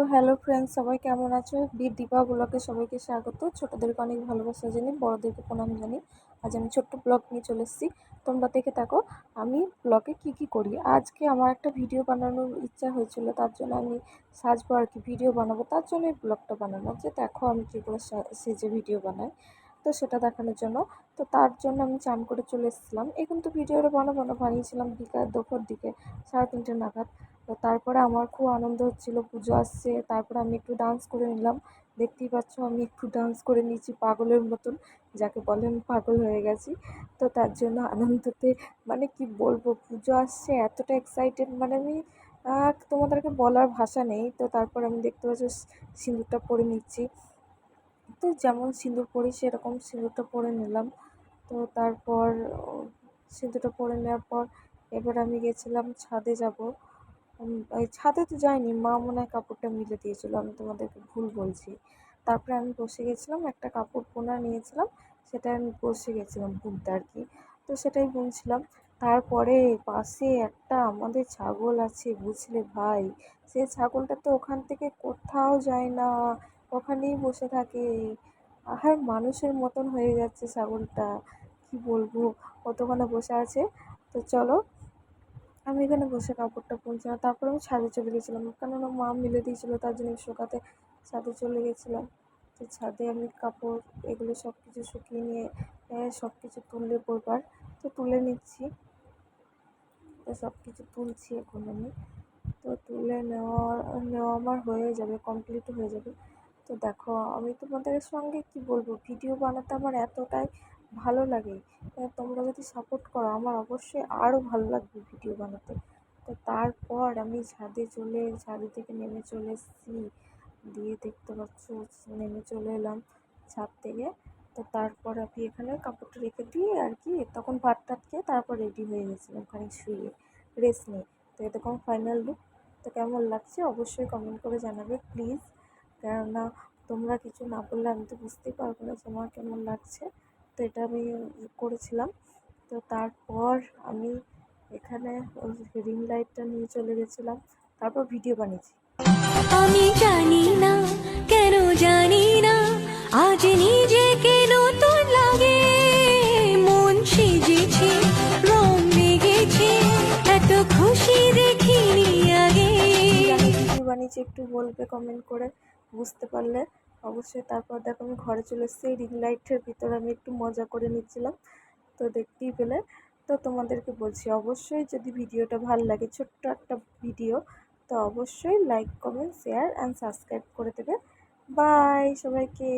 তো hello friends সবাই কেমন আছো? বি দীপা ব্লগে সবাইকে স্বাগত। ছোটদেরকে অনেক ভালোবাসা জানি, বড়দেরকে প্রণাম জানি। আজ আমি ছোট্ট ব্লগ নিয়ে চলে এসেছি। তোমরা দেখে থাকো, আমি ব্লগে কি কি করি। আজকে আমার একটা ভিডিও বানানোর ইচ্ছা হয়েছিল, তার জন্য আমি সাজবো আর কি ভিডিও বানাবো। তার জন্য এই ব্লগটা বানানো যে দেখো আমি কী করে সেজে ভিডিও বানাই। তো সেটা দেখানোর জন্য। তো তার জন্য আমি চান করে চলে এসেছিলাম। এখন তো ভিডিওটা বানাবো না, বানিয়েছিলাম বিকাল দুপুর দিকে, সাড়ে তিনটে নাগাদ। তো তারপরে আমার খুব আনন্দ হচ্ছিল, পুজো আসছে, তারপরে আমি একটু ডান্স করে নিলাম। দেখতেই পাচ্ছ আমি একটু ডান্স করে নিয়েছি পাগলের মতন, যাকে বলে আমি পাগল হয়ে গেছি। তো তার জন্য আনন্দতে মানে কি বলব, পুজো আসছে, এতটা এক্সাইটেড মানে আমি তোমাদেরকে বলার ভাষা নেই। তো তারপর আমি দেখতে পাচ্ছি সিঁদুরটা পরে নিচ্ছি। তো যেমন সিঁদুর পরি, সেরকম সিঁদুরটা পরে নিলাম। তো তারপর, সিঁদুরটা পরে নেওয়ার পর, এবার আমি গেছিলাম ছাদে যাব। ছাদে তো যাইনি, মা মনে হয় কাপড়টা মিলে দিয়েছিলো, আমি তোমাদেরকে ভুল বলছি। তারপরে আমি বসে গেছিলাম, একটা কাপড় বোনা নিয়েছিলাম সেটা আমি বসে গেছিলাম বুনতে আর কি। তো সেটাই বুনছিলাম। তারপরে পাশে একটা আমাদের ছাগল আছে, বুঝলে ভাই? সে ছাগলটা তো ওখান থেকে কোথাও যায় না, ওখানেই বসে থাকে। আর মানুষের মতন হয়ে যাচ্ছে ছাগলটা, কি বলব? কতক্ষণে বসে আছে। তো চলো আমি এখানে বসে কাপড়টা বুনছিলাম তারপর আমি ছাদে চলে গেছিলাম। কেননা মা মিলে দিয়েছিলো, তার জন্য শুকাতে ছাদে চলে গেছিলাম। তো ছাদে আমি কাপড়, এগুলো সব কিছু শুকিয়ে নিয়ে সব কিছু তুললে পরবার, তো তুলে নিচ্ছি। তো সব কিছু তুলছি এখন আমি। তো তুলে নেওয়া নেওয়া আমার হয়ে যাবে, কমপ্লিট হয়ে যাবে। তো দেখো, আমি তোমাদের সঙ্গে কি বলব, ভিডিও বানাতে আমার এতটাই ভালো লাগে। তোমরা যদি সাপোর্ট করো, আমার অবশ্যই আরও ভালো লাগবে ভিডিও বানাতে। তো তারপর আমি ছাদে চলে, ছাদে থেকে নেমে চলে এসেছি। দিয়ে দেখতে পাচ্ছ, নেমে চলে এলাম ছাদ থেকে। তো তারপর আমি এখানে কাপড়টা রেখে দিয়ে আর কি, তখন ভাত টাত খেয়ে তারপর রেডি হয়ে গেছিলাম খানিক শুয়ে রেস্ট নিয়ে। তো এরকম ফাইনাল লুক তো কেমন লাগছে অবশ্যই কমেন্ট করে জানাবে প্লিজ কেননা তোমরা কিছু না বললে আমি তো বুঝতেই পারব না যে আমার কেমন লাগছে। তো এটা আমি করেছিলাম। তো তারপর আমি এখানে রিং লাইটটা নিয়ে চলে গেছিলাম। তারপর ভিডিও বানিয়েছি। আমি জানি না কেন জানি না আজ নিজেকে নতুন লাগে। মন সেজেছে রং লেগেছে এত খুশি দেখিনি আগে। বানিয়েছি একটু বলবে কমেন্ট করে বুঝতে পারলে। অবশ্যই তারপর দেখো আমি ঘরে চলে এসেছি রিং লাইটের ভিতরে আমি একটু মজা করে নিচ্ছিলাম, তো দেখতেই পেলে। তো তোমাদেরকে বলছি, অবশ্যই যদি ভিডিওটা ভালো লাগে, ছোট্ট একটা ভিডিও, তো অবশ্যই like comment share and subscribe করে দেবে। বাই সবাইকে।